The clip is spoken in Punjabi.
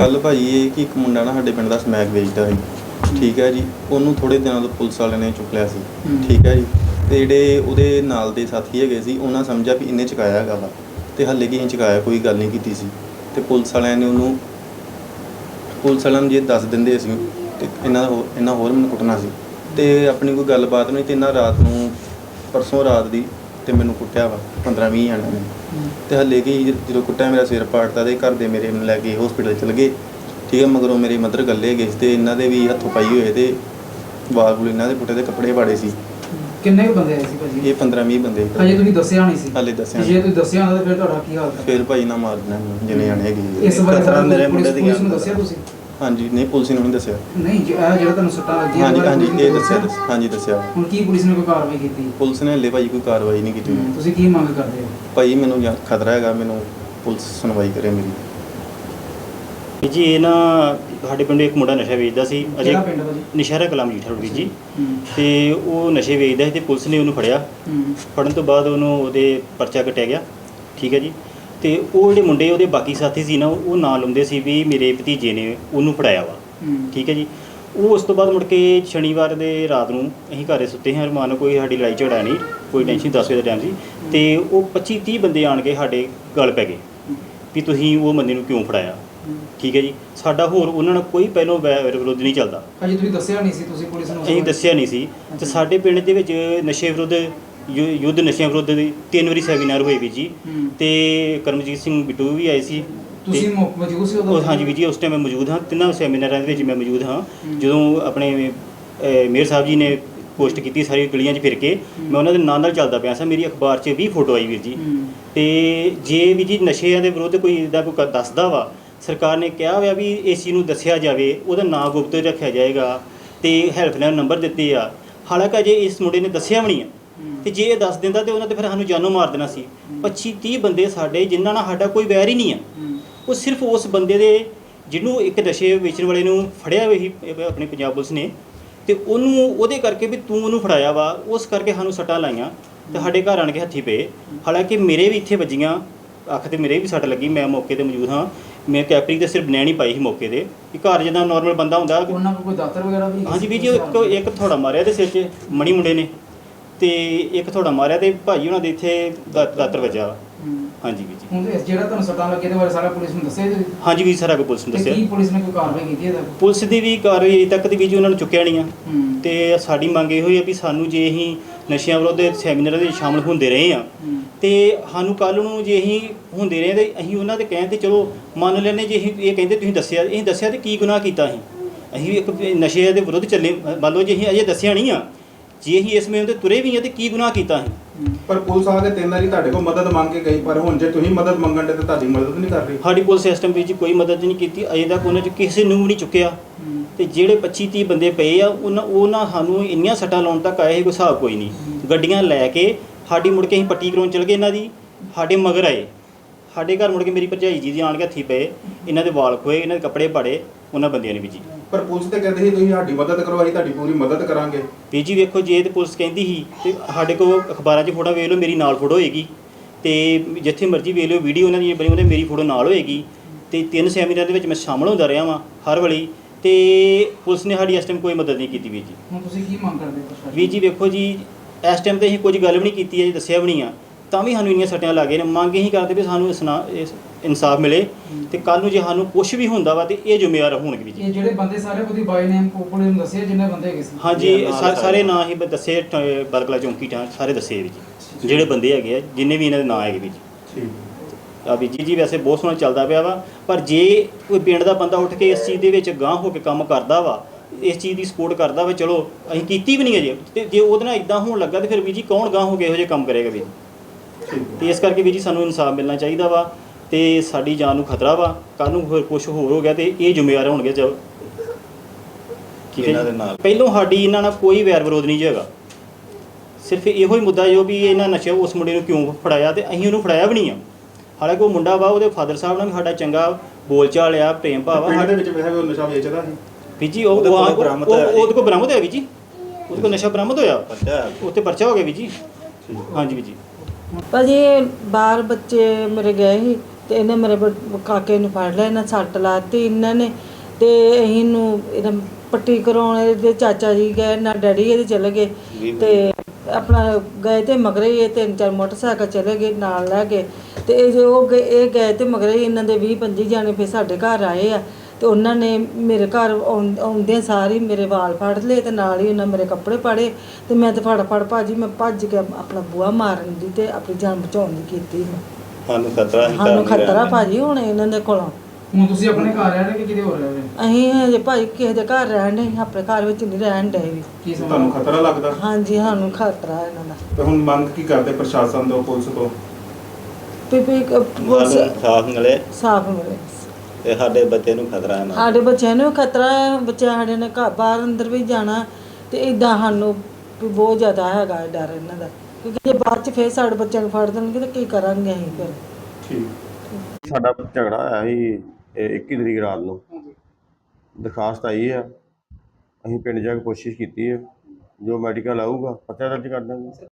ਭਾਜੀ ਇਹ ਕਿ ਇੱਕ ਮੁੰਡਾ ਨਾ ਸਾਡੇ ਪਿੰਡ ਦਾ ਸਮੈਕ ਵੇਚਦਾ ਸੀ। ਠੀਕ ਹੈ ਜੀ। ਉਹਨੂੰ ਥੋੜੇ ਦਿਨਾਂ ਤੋਂ ਪੁਲਿਸ ਵਾਲਿਆਂ ਨੇ ਚੁੱਕ ਲਿਆ ਸੀ। ਠੀਕ ਹੈ ਜੀ। ਤੇ ਜਿਹੜੇ ਉਹਦੇ ਨਾਲ ਦੇ ਸਾਥੀ ਹੈਗੇ ਸੀ ਉਹਨਾਂ ਸਮਝਿਆ ਵੀ ਇਹਨੇ ਚੁਕਾਇਆ ਹੈਗਾ ਵਾ। ਤੇ ਹੱਲੇ ਕੀ ਚੁਕਾਇਆ ਕੋਈ ਗੱਲ ਨਹੀਂ ਕੀਤੀ ਸੀ। ਤੇ ਪੁਲਿਸ ਵਾਲਿਆਂ ਨੇ ਉਹਨੂੰ ਪੁਲਿਸ ਵਾਲਿਆਂ ਨੂੰ ਜੇ ਦੱਸ ਦਿੰਦੇ ਅਸੀਂ ਤੇ ਇਹਨਾਂ ਇਹਨਾਂ ਹੋਰ ਮੈਨੂੰ ਕੁੱਟਣਾ ਸੀ। ਤੇ ਆਪਣੀ ਕੋਈ ਗੱਲਬਾਤ ਨਹੀਂ ਤੇ ਇਹਨਾਂ ਰਾਤ ਨੂੰ ਪਰਸੋਂ ਰਾਤ ਦੀ ਤੇ ਮੈਨੂੰ ਕੁੱਟਿਆ ਵਾ 15 20 ਜਣਿਆਂ ਨੇ। ਤੇ ਹੱਲੇ ਕੀ ਜਦੋਂ ਕੁੱਟਿਆ ਮੇਰਾ ਸਿਰ ਪਾੜਤਾ ਤੇ ਘਰ ਦੇ ਮੇਰੇ ਨੂੰ ਲੈ ਕੇ ਹਸਪੀਟਲ ਚਲ ਗਏ। ਠੀਕ ਹੈ ਮਗਰੋਂ ਮੇਰੀ ਮਦਰ ਗੱਲੇ ਗਏ ਤੇ ਇਹਨਾਂ ਦੇ ਵੀ ਹੱਥੋਂ ਪਾਈ ਹੋਏ ਤੇ ਵਾਲ ਵੂਲ ਇਹਨਾਂ ਦੇ ਪੁੱਟੇ ਦੇ ਕੱਪੜੇ ਪਾੜੇ ਸੀ। ਕਿੰਨੇ ਕੁ ਬੰਦੇ ਆਏ ਸੀ ਭਾਜੀ? ਇਹ 15 20 ਬੰਦੇ। ਸੀ। ਹਜੇ ਤੁਸੀਂ ਦੱਸਿਆ ਨਹੀਂ ਸੀ? ਹਾਲੇ ਦੱਸਿਆ ਤੇ ਜੇ ਤੁਸੀਂ ਦੱਸਿਆ ਹੁੰਦਾ ਤਾਂ ਫਿਰ ਤੁਹਾਡਾ ਕੀ ਹਾਲ ਫਿਰ ਭਾਈ ਨਾ ਮਾਰ ਦੇਣਾ ਮੈਨੂੰ, ਜਿੰਨੇ ਜਾਣੇ ਹੈਗੇ। ਇਸ ਬਾਰੇ ਸਾਰਾ ਮੇਰੇ ਪੁਲਿਸ ਮੁੰਡੇ ਦੀ ਪੁਲਿਸ ਨੂੰ ਦੱਸਿਆ ਤੁਸੀਂ? ਹਾਂਜੀ ਨਹੀਂ ਪੁਲਿਸ ਨੇ ਨਹੀਂ ਦੱਸਿਆ। ਨਹੀਂ ਜੀ, ਇਹ ਜਿਹੜਾ ਤੁਹਾਨੂੰ ਸੱਟਾਂ ਲੱਗੀਆਂ ਹਾਂਜੀ ਇਹਦੇ ਬਾਰੇ ਹਾਂਜੀ ਪੁਲਿਸ ਇਹ ਨੂੰ ਦੱਸਿਆ ਹਾਂਜੀ ਦੱਸਿਆ। ਹੁਣ ਕੀ ਪੁਲਿਸ ਨੇ ਕੋਈ ਕਾਰਵਾਈ ਕੀਤੀ? ਪੁਲਿਸ ਨੇ ਹਲੇ ਭਾਈ ਕੋਈ ਕਾਰਵਾਈ ਨਹੀਂ ਕੀਤੀ। ਤੁਸੀਂ ਕੀ ਮੰਗ ਕਰਦੇ ਹੋ? ਭਾਈ ਮੈਨੂੰ ਜਾਂ- ਖਤਰਾ ਹੈਗਾ ਮੈਨੂੰ ਪੁਲਿਸ ਸੁਣਵਾਈ ਕਰੇ ਮੇਰੀ। ਜੀ ਇਹ ਨਾ ਸਾਡੇ ਪਿੰਡ ਇੱਕ ਮੁੰਡਾ ਨਸ਼ਾ ਵੇਚਦਾ ਸੀ। ਅਜੇ ਕਿਹੜਾ ਪਿੰਡ ਭਾਜੀ? ਨਸ਼ਹਿਰਾ ਕਲਾਮ ਜੀ ਥਰੂੜੀ ਜੀ। ਹੂੰ। ਤੇ ਉਹ ਨਸ਼ੇ ਵੇਚਦਾ ਸੀ ਤੇ ਪੁਲਿਸ ਨੇ ਉਹਨੂੰ ਫੜਿਆ। ਹੂੰ। ਫੜਨ ਤੋਂ ਬਾਅਦ ਉਹਨੂੰ ਉਹਦੇ ਪਰਚਾ ਕਟਿਆ ਗਿਆ। ਠੀਕ ਹੈ ਜੀ। ਤੇ ਉਹ ਜਿਹੜੇ ਮੁੰਡੇ ਉਹਦੇ ਬਾਕੀ ਸਾਥੀ ਸੀ ਨਾ ਉਹ ਨਾਂ ਲਾਉਂਦੇ ਸੀ ਵੀ ਮੇਰੇ ਭਤੀਜੇ ਨੇ ਉਹਨੂੰ ਫੜਾਇਆ ਵਾ। ਠੀਕ ਹੈ ਜੀ। ਉਹ ਉਸ ਤੋਂ ਬਾਅਦ ਮੁੜ ਕੇ ਸ਼ਨੀਵਾਰ ਦੇ ਰਾਤ ਨੂੰ ਅਸੀਂ ਘਰੇ ਸੁੱਤੇ ਹਾਂ ਰਮਾਨ ਕੋਈ ਸਾਡੀ ਲੜਾਈ ਝਗੜਾ ਨਹੀਂ ਕੋਈ ਟੈਨਸ਼ਨ 10 ਵਜੇ ਦਾ ਟਾਈਮ ਸੀ ਤੇ ਉਹ 25 30 ਬੰਦੇ ਆਣ ਕੇ ਸਾਡੇ ਗਲ ਪੈ ਗਏ ਵੀ ਤੁਸੀਂ ਉਹ ਬੰਦੇ ਨੂੰ ਕਿਉਂ ਫੜਾਇਆ। ਠੀਕ ਹੈ ਜੀ। ਸਾਡਾ ਹੋਰ ਉਹਨਾਂ ਨਾਲ ਕੋਈ ਪਹਿਲੋਂ ਵੈਰ ਵਿਰੋਧ ਨਹੀਂ ਚੱਲਦਾ। ਹਜੇ ਤੁਸੀਂ ਦੱਸਿਆ ਨਹੀਂ ਸੀ ਤੁਸੀਂ ਪੁਲਿਸ ਨੂੰ ਅਸੀਂ? ਦੱਸਿਆ ਨਹੀਂ ਸੀ। ਤੇ ਸਾਡੇ ਪਿੰਡ ਦੇ ਵਿੱਚ ਨਸ਼ੇ ਵਿਰੁੱਧ ਯੁ- ਯੁੱਧ ਨਸ਼ਿਆਂ ਵਿਰੁੱਧ ਦੀ ਤਿੰਨ ਵਾਰੀ ਸੈਮੀਨਾਰ ਹੋਏ ਵੀ ਜੀ ਹੂੰ। ਤੇ ਕਰਮਜੀਤ ਸਿੰਘ ਬਿੱਟੂ ਵੀ ਆਏ ਸੀ ਤੁਸੀਂ ਤੇ- ਮੌ- ਮੌਜੂਦ ਸੀ ਉਹ ਉਦੋਂ ਹਾਂਜੀ ਵੀ ਜੀ ਉਸ ਟਾਈਮ ਮੈਂ ਮੌਜੂਦ ਹਾਂ ਤਿੰਨਾਂ ਸੈਮੀਨਾਰਾਂ ਦੇ ਵਿੱਚ ਮੈਂ ਮੌਜੂਦ ਹਾਂ ਹੂੰ। ਜਦੋਂ ਆਪਣੇ ਅਹ, ਮੇਅਰ ਸਾਹਿਬ ਜੀ ਨੇ ਪੋਸਟ ਕੀਤੀ ਸਾਰੀ ਗਲੀਆਂ 'ਚ ਫਿਰ ਕੇ ਹੂੰ। ਮੈਂ ਉਹਨਾਂ ਦੇ ਨਾਲ ਨਾਲ ਚੱਲਦਾ ਪਿਆ ਸਾਂ ਮੇਰੀ ਅਖਬਾਰ 'ਚ ਵੀ ਫੋਟੋ ਆਈ ਵੀਰ ਜੀ ਹੂੰ ਤੇ ਜੇ ਵੀ ਜੀ ਨਸ਼ਿਆਂ ਦੇ ਵਿਰੁੱਧ ਕੋਈ ਇਦਾਂ ਕੋਈ ਕ- ਦੱਸਦਾ ਵਾ ਸਰਕਾਰ ਨੇ ਕਿਹਾ ਹੋਇਆ ਵੀ ਇਸ ਚੀਜ਼ ਨੂੰ ਦੱਸਿਆ ਜਾਵੇ ਉਹਦਾ ਨਾਂ ਗੁਪਤ ਰੱਖਿਆ ਜਾਏਗਾ ਤੇ ਹੈਲਪਲਾਈਨ ਨੰਬਰ ਦਿੱਤੇ ਆ ਹਾਲਾਂਕਿ ਜੇ ਇਸ ਮੁੰਡੇ ਨੇ ਦੱਸਿਆ ਵੀ ਨਹੀਂ ਆ। ਤੇ ਜੇ ਇਹ ਦੱਸ ਦਿੰਦਾ ਤੇ ਉਹਨਾਂ ਤੇ ਫਿਰ ਸਾਨੂੰ ਜਾਨੋਂ ਮਾਰ ਦੇਣਾ ਸੀ। 25 30 ਬੰਦੇ ਸਾਡੇ ਜਿਨ੍ਹਾਂ ਨਾਲ ਸਾਡਾ ਕੋਈ ਵੈਰ ਹੀ ਨਹੀਂ ਆ। ਉਹ ਸਿਰਫ ਉਸ ਬੰਦੇ ਦੇ ਜਿਹਨੂੰ ਇੱਕ ਨਸ਼ੇ ਵੇਚਣ ਵਾਲੇ ਨੂੰ ਫੜਿਆ ਹੋਇਆ ਸੀ ਆਪਣੀ ਪੰਜਾਬ ਪੁਲਿਸ ਨੇ। ਤੇ ਉਹਨੂੰ ਉਹਦੇ ਕਰਕੇ ਵੀ ਤੂੰ ਉਹਨੂੰ ਫੜਾਇਆ ਵਾ ਉਸ ਕਰਕੇ ਸਾਨੂੰ ਸੱਟਾਂ ਲਾਈਆਂ ਤੇ ਸਾਡੇ ਘਰ ਆਣ ਕੇ ਹੱਥੀ ਪਏ। ਹਾਲਾਂਕਿ ਮੇਰੇ ਵੀ ਇੱਥੇ ਵੱਜੀਆਂ ਅੱਖ ਤੇ ਮੇਰੇ ਵੀ ਸੱਟ ਲੱਗੀ ਮੈਂ ਮੌਕੇ ਤੇ ਮੌਜੂਦ ਹਾਂ। ਮੈਂ ਕੈਪਰੀ ਤੇ ਸਿਰਫ ਬਨੈਣੀ ਪਾਈ ਸੀ ਮੌਕੇ ਤੇ। ਕਿ ਘਰ ਜਿੱਦਾਂ ਨਾਰਮਲ ਬੰਦਾ ਹੁੰਦਾ ਉਹਨਾਂ ਕੋਲ ਕੋਈ ਦਾਤਰ ਵਗੈਰਾ ਵੀ ਹਾਂਜੀ ਵੀ ਜੀ ਇੱਕ ਇੱਕ ਥੋੜਾ ਮਾਰਿਆ ਤੇ ਸਿਰ 'ਚ ਮਣੀ ਮੁੰਡੇ ਨੇ। ਤੇ ਇੱਕ ਥੋੜਾ ਮਾਰਿਆ ਤੇ ਭਾਈ ਉਹਨਾਂ ਦੇ ਇੱਥੇ ਦਾ- ਦਾਤਰ ਵੱਜਾ ਹੂੰ। ਹਾਂਜੀ ਵੀ ਜੀ। ਹੁਣ ਇਸ ਜਿਹੜਾ ਤੁਹਾਨੂੰ ਸੱਟਾਂ ਲੱਗੇ ਇਹਦੇ ਬਾਰੇ ਸਾਰਾ ਪੁਲਿਸ ਨੂੰ ਦੱਸਿਆ ਜੀ ਹਾਂਜੀ ਵੀ ਸਾਰਾ ਕੁਝ ਪੁਲਿਸ ਨੂੰ ਤੇ ਦੱਸਿਆ। ਕੀ ਪੁਲਿਸ ਨੇ ਕੋਈ ਕਾਰਵਾਈ ਕੀਤੀ ਇਹਦਾ ਪੁਲਿਸ ਦੀ ਵੀ ਕਾਰਵਾਈ ਅਜੇ ਤੱਕ ਦੀ ਵੀ ਜੀ ਉਹਨਾਂ ਨੂੰ ਚੁੱਕਿਆ ਨਹੀਂ ਆ। ਹੂੰ। ਤੇ ਸਾਡੀ ਮੰਗ ਇਹ ਹੋਈ ਆ ਵੀ ਸਾਨੂੰ ਜੇ ਅਸੀਂ ਨਸ਼ਿਆਂ ਵਿਰੁੱਧ ਸੈਮੀਨਾਰਾਂ ਦੇ ਵਿੱਚ ਸ਼ਾਮਲ ਹੁੰਦੇ ਰਹੇ ਆ ਹੂੰ। ਤੇ ਸਾਨੂੰ ਕੱਲ ਨੂੰ ਜੇ ਅਸੀਂ ਹੁੰਦੇ ਰਹੇ ਤੇ ਅਸੀਂ ਉਹਨਾਂ ਦੇ ਕਹਿਣ ਤੇ ਚਲੋ ਮੰਨ ਲੈਨੇ ਜੇ ਅਸੀਂ ਇਹ ਕਹਿੰਦੇ ਤੁਸੀਂ ਦੱਸਿਆ ਅਸੀਂ ਦੱਸਿਆ ਤੇ ਕੀ ਗੁਨਾਹ ਕੀਤਾ ਅਸੀਂ? ਅਸੀਂ ਵੀ ਇੱਕ ਨਸ਼ੇ ਦੇ ਵਿਰੁੱਧ ਚੱਲੇ ਮੰਨ ਲਓ ਜੇ ਅਸੀਂ ਅਜੇ ਦੱਸਿਆ ਨਹੀਂ ਆ ਜੇ ਅਸੀਂ ਇਸ ਮੇਂ ਤੇ ਤੁਰੇ ਵੀ ਆ ਤੇ ਕੀ ਗੁਨਾਹ ਕੀਤਾ ਹੂੰ। ਪਰ ਪੁਲਿਸ ਆ ਕੇ ਤਿੰਨ ਵਾਰੀ ਤੁਹਾਡੇ ਕੋਲ ਮਦਦ ਮੰਗ ਕੇ ਗਈ ਪਰ ਹੁਣ ਜੇ ਤੁਸੀਂ ਮਦਦ ਮੰਗਣ ਦੇ ਤਾਂ ਤੁਹਾਡੀ ਮਦਦ ਨਹੀਂ ਕਰ ਰਹੀ। ਸਾਡੀ ਪੁਲਿਸ ਸਿਸਟਮ ਵਿੱਚ ਕੋਈ ਮਦਦ ਨਹੀਂ ਕੀਤੀ ਅਜੇ ਤੱਕ ਉਹਨਾਂ 'ਚ ਕਿਸੇ ਨੂੰ ਵੀ ਨਹੀਂ ਚੁੱਕਿਆ। ਹੂੰ। ਤੇ ਜਿਹੜੇ 25 30 ਬੰਦੇ ਪਏ ਆ ਉਹਨਾਂ ਉਹਨਾਂ ਸਾਨੂੰ ਇੰਨੀਆਂ ਸੱਟਾਂ ਲਾਉਣ ਤੱਕ ਆਏ ਕੋਈ ਹਿਸਾਬ ਕੋਈ ਨਹੀਂ। ਗੱਡੀਆਂ ਲੈ ਕੇ ਸਾਡੀ ਮੁੜ ਕੇ ਅਸੀਂ ਪੱਟੀ ਕਰਾਉਣ ਚਲ ਗਏ ਇਹਨਾਂ ਦੀ ਸਾਡੇ ਮਗਰ ਆਏ। ਸਾਡੇ ਘਰ ਮੁੜ ਕੇ ਮੇਰੀ ਭਰਜਾਈ ਜੀ ਦੀ ਆਣ ਕੇ ਹੱਥੀ ਪਏ ਇਹਨਾਂ ਦੇ ਵਾਲ ਖੋਏ ਇਹਨਾਂ ਦੇ ਕੱਪੜੇ ਪਾੜੇ ਉਹਨਾਂ ਬੰਦਿਆਂ ਨੇ ਵੀ ਜੀ। ਪਰ ਪੁਲਿਸ ਤੇ ਕਹਿੰਦੇ ਸੀ ਤੁਸੀਂ ਸਾਡੀ ਮਦਦ ਕਰੋ ਅਸੀਂ ਤੁਹਾਡੀ ਪੂਰੀ ਮਦਦ ਕਰਾਂਗੇ। ਵੀ ਜੀ ਵੇਖੋ ਜੇ ਤੇ ਪੁਲਿਸ ਕਹਿੰਦੀ ਸੀ ਤੇ ਸਾਡੇ ਕੋਲ ਅਖਬਾਰਾਂ 'ਚ ਫੋਟੋ ਵੇਖ ਲਓ ਮੇਰੀ ਨਾਲ ਫੋਟੋ ਹੋਏਗੀ। ਤੇ ਜਿੱਥੇ ਮਰਜ਼ੀ ਵੇਖ ਲਓ ਵੀਡੀਓ ਉਹਨਾਂ ਦੀ ਬਣੀ ਉਹਦੇ ਮੇਰੀ ਫੋਟੋ ਨਾਲ ਹੋਏਗੀ। ਤੇ ਤਿੰਨ ਸੈਮੀਨਾਰ ਦੇ ਵਿੱਚ ਮੈਂ ਸ਼ਾਮਲ ਹੁੰਦਾ ਰਿਹਾ ਵਾਂ ਹਰ ਵੇਲੇ। ਤੇ ਪੁਲਿਸ ਨੇ ਸਾਡੀ ਇਸ ਟਾਈਮ ਕੋਈ ਮਦਦ ਨਹੀਂ ਕੀਤੀ ਵੀ ਜੀ। ਹੁਣ ਤੁਸੀਂ ਕੀ ਮੰਗ ਕਰਦੇ ਹੋ ਪ੍ਰਸ਼ਾਸਨ ਵੀ ਜੀ ਵੇਖੋ ਜੀ ਇਸ ਟਾਈਮ ਤੇ ਅਸੀਂ ਕੁਝ ਗੱਲ ਵੀ ਨਹੀਂ ਕੀਤੀ ਹੈ ਜੀ ਦੱਸਿਆ ਵੀ ਨਹੀਂ ਆ। ਤਾਂ ਵੀ ਸਾਨੂੰ ਇੰਨੀਆਂ ਸੱਟਾਂ ਲੱਗੇ ਨੇ। ਮੰਗ ਇਹੀ ਕਰਦੇ ਵੀ ਸਾਨੂੰ ਇਨਸਾਫ ਮਿਲੇ ਤੇ ਕੱਲ ਨੂੰ ਜੇ ਸਾਨੂੰ ਕੁਝ ਵੀ ਹੁੰਦਾ ਵਾ ਤੇ ਇਹ ਜ਼ਿੰਮੇਵਾਰ ਹੋਣਗੇ ਵੀ ਜੀ। ਇਹ ਜਿਹੜੇ ਬੰਦੇ ਸਾਰੇ ਉਹਦੀ ਬਾਈ ਨੇਮ ਪੁਲਿਸ ਨੂੰ ਦੱਸਿਆ ਜਿੰਨੇ ਬੰਦੇ ਹੈਗੇ ਸੀ। ਹਾਂਜੀ ਸਾਰੇ। ਨਾਂ। ਹੀ ਦੱਸੇ ਟ- ਬਰਕਲਾ ਚੌਂਕੀ ਠਾਂ ਸਾਰੇ ਦੱਸੇ ਵੀ ਜੀ। ਜਿਹੜੇ ਬੰਦੇ ਹੈਗੇ ਆ ਜਿੰਨੇ ਵੀ ਇਹਨਾਂ ਦੇ ਨਾਂ ਹੈਗੇ ਵੀ ਜੀ। ਠੀਕ। ਆ ਵੀ ਜੀ ਜੀ ਵੈਸੇ ਬਹੁਤ ਸੋਹਣਾ ਚੱਲਦਾ ਪਿਆ ਵਾ ਪਰ ਜੇ ਕੋਈ ਪਿੰਡ ਦਾ ਬੰਦਾ ਉੱਠ ਕੇ ਇਸ ਚੀਜ਼ ਦੇ ਵਿੱਚ ਗਾਂਹ ਹੋ ਕੇ ਕੰਮ ਕਰਦਾ ਵਾ ਇਸ ਚੀਜ਼ ਦੀ ਸਪੋਰਟ ਕਰਦਾ ਵਾ ਚਲੋ ਅਸੀਂ ਕੀਤੀ ਵੀ ਨਹੀਂ ਅਜੇ ਤੇ ਜੇ ਉਹਦੇ ਨਾਲ ਇਦਾਂ ਹੋਣ ਲੱਗਾ ਤੇ ਫਿਰ ਵੀ ਜੀ ਕੌਣ ਗਾਂਹ ਹੋ ਕੇ ਇਹੋ ਜਿਹੇ ਕੰਮ ਕਰੇਗਾ ਵੀ ਤੇ ਇਸ ਕਰਕੇ ਵੀ ਜੀ ਸਾਨੂੰ ਇਨਸਾਫ ਮਿਲਣਾ ਚਾਹੀਦਾ ਵਾ ਤੇ ਸਾਡੀ ਜਾਨ ਨੂੰ ਖਤਰਾ ਵਾ। ਕੱਲ ਨੂੰ ਹੋਰ ਕੁਝ ਹੋਰ ਹੋ ਗਿਆ ਤੇ ਇਹ ਜ਼ਿੰਮੇਵਾਰ ਹੋਣਗੇ ਜਦ। ਠੀਕ ਹੈ ਇਹਨਾਂ ਜੀ? ਦੇ ਨਾਲ। ਪਹਿਲੋਂ ਸਾਡੀ ਇਹਨਾਂ ਨਾਲ ਕੋਈ ਵੈਰ ਵਿਰੋਧ ਨਹੀਂ ਜੀ ਹੈਗਾ। ਸਿਰਫ ਇਹੋ ਹੀ ਮੁੱਦਾ ਜੋ ਵੀ ਇਹਨਾਂ ਨਸ਼ਾ ਉਸ ਮੁੰਡੇ ਨੂੰ ਕਿਉਂ ਫੜਾਇਆ ਤੇ ਅਸੀਂ ਉਹਨੂੰ ਫੜਾਇਆ ਵੀ ਨਹੀਂ ਆ। ਹਾਲਾਂਕਿ ਉਹ ਮੁੰਡਾ ਵਾ ਉਹਦੇ ਫਾਦਰ ਸਾਹਿਬ ਨਾਲ ਵੀ ਸਾਡਾ ਚੰਗਾ ਬੋਲਚਾਲ ਆ ਪ੍ਰੇਮ ਭਾਵ ਆ ਪਿੰਡ ਦੇ ਵਿੱਚ ਵੈਸੇ ਵੀ ਉਹ ਨਸ਼ਾ ਵੇਚਦਾ ਸੀ। ਵੀ ਜੀ ਉਹ ਉਹਦੇ ਕੋਲ ਉਹ- ਬਰਾਮਦ ਉਹ- ਹੋਇਆ ਜੀ। ਉਹਦੇ ਕੋਲ ਬਰਾਮਦ ਹੋਇਆ ਵੀ ਜੀ। ਉਹਦੇ ਕੋਲ ਨਸ਼ਾ ਬਰਾਮਦ ਹੋਇਆ। ਅੱਛਾ ਉੱਤੇ ਪਰਚਾ ਹੋ ਗਿਆ ਵੀ ਜੀ। ਹਾਂਜੀ ਵੀ ਜੀ। ਭਾਜੀ ਇਹ ਬਾਹਰ ਬੱਚੇ ਮੇਰੇ ਗਏ ਸੀ ਤੇ ਇਹਨੇ ਮੇਰੇ ਬ- ਕਾਕੇ ਨੂੰ ਫੜ ਲਿਆ ਇਹਨਾਂ ਸੱਟ ਲਾਤੀ ਇਹਨਾਂ ਨੇ ਤੇ ਅਸੀਂ ਨੂੰ ਇਹਦਾ ਪੱਟੀ ਕਰਾਉਣ ਇਹਦੇ ਚਾਚਾ ਜੀ ਗਏ ਨਾ ਡੈਡੀ ਇਹਦੇ ਚਲੇ ਗਏ ਤੇ ਆਪਣਾ ਗਏ ਤੇ ਮਗਰੇ ਹੀ ਇਹ ਤਿੰਨ ਚਾਰ ਮੋਟਰਸਾਈਕਲ ਚਲੇ ਗਏ ਨਾਲ ਲੈ ਕੇ ਤੇ ਇਹ ਜੋ ਉਹ ਗਏ ਇਹ ਗਏ ਤੇ ਮਗਰੇ ਹੀ ਇਹਨਾਂ ਦੇ 20 25 ਜਾਣੇ ਫਿਰ ਸਾਡੇ ਘਰ ਆਏ ਆ। ਤੇ ਉਹਨਾਂ ਨੇ ਮੇਰੇ ਘਰ ਆਉਂ- ਆਉਂਦਿਆਂ ਸਾਰੀ ਮੇਰੇ ਵਾਲ ਫੜ ਲਏ ਤੇ ਨਾਲ ਹੀ ਉਹਨਾਂ ਮੇਰੇ ਕੱਪੜੇ ਪਾੜੇ ਤੇ ਮੈਂ ਤੇ ਫੜ ਫੜ ਭਾਜੀ ਮੈਂ ਭੱਜ ਕੇ ਆਪਣਾ ਬੂਹਾ ਮਾਰਨ ਦੀ ਤੇ ਆਪਣੀ ਜਾਨ ਬਚਾਉਣ ਦੀ ਕੀਤੀ ਸਾਨੂੰ ਖਤਰਾ ਹੀ ਸਾਨੂੰ ਖਤਰਾ ਭਾਜੀ ਹੁਣ ਇਹਨਾਂ ਦੇ ਕੋਲੋਂ। ਹੁਣ ਤੁਸੀਂ ਆਪਣੇ ਘਰ ਰਹਿ ਰਹੇ ਕਿ ਕਿਤੇ ਹੋਰ ਰਹਿ ਰਹੇ ਅਸੀਂ ਹਜੇ ਭਾਈ ਕਿਸੇ ਦੇ ਘਰ ਰਹਿਣ ਦੇ ਆਪਣੇ ਘਰ ਵਿੱਚ ਨਹੀਂ ਰਹਿਣ ਦੇ ਵੀ। ਕੀ ਤੁਹਾਨੂੰ ਖਤਰਾ ਲੱਗਦਾ? ਹਾਂਜੀ ਸਾਨੂੰ ਖਤਰਾ ਇਹਨਾਂ ਦਾ। ਤੇ ਹੁਣ ਮੰਗ ਕੀ ਕਰਦੇ ਪ੍ਰਸ਼ਾਸਨ ਤੋਂ ਪੁਲਿਸ ਤੋਂ? ਪੀਪੀ ਸਾਨੂੰ ਸਾਫ਼ ਮਿਲੇ। ਸਾਫ਼ ਮਿਲੇ। ਤੇ ਸਾਡੇ ਬੱਚੇ ਨੂੰ ਖਤਰਾ ਹੈ ਨਾ। ਸਾਡੇ ਬੱਚਿਆਂ ਨੂੰ ਖਤਰਾ ਹੈ ਬੱਚੇ ਸਾਡੇ ਨੇ ਘਰ ਬਾਹਰ ਅੰਦਰ ਵੀ ਜਾਣਾ ਤੇ ਇਦਾਂ ਸਾਨੂੰ ਵੀ ਬਹੁਤ ਜ਼ਿਆਦਾ ਹੈਗਾ ਡਰ ਇਹਨਾਂ ਦਾ। ਕਿਉਂਕਿ ਜੇ ਬਾਅਦ ਚ ਫੇਰ ਸਾਡੇ ਬੱਚਿਆਂ ਨੂੰ ਫੜ ਦੇਣਗੇ ਤਾਂ ਕੀ ਕਰਾਂਗੇ ਅਸੀਂ ਫਿਰ। ਠੀਕ। ਸਾਡਾ ਝਗੜਾ ਹੋਇਆ ਸੀ ਇਹ 21 ਤਰੀਕ ਰਾਤ ਨੂੰ। ਦਰਖਾਸਤ ਆਈ ਆ। ਅਸੀਂ ਪਿੰਡ ਜਾ ਕੇ ਕੋਸ਼ਿਸ਼ ਕੀਤੀ ਹੈ ਜੋ ਮੈਡੀਕਲ ਆਊਗਾ ਪਤਾ ਦਰਜ ਕਰ ਦਾਂਗੇ।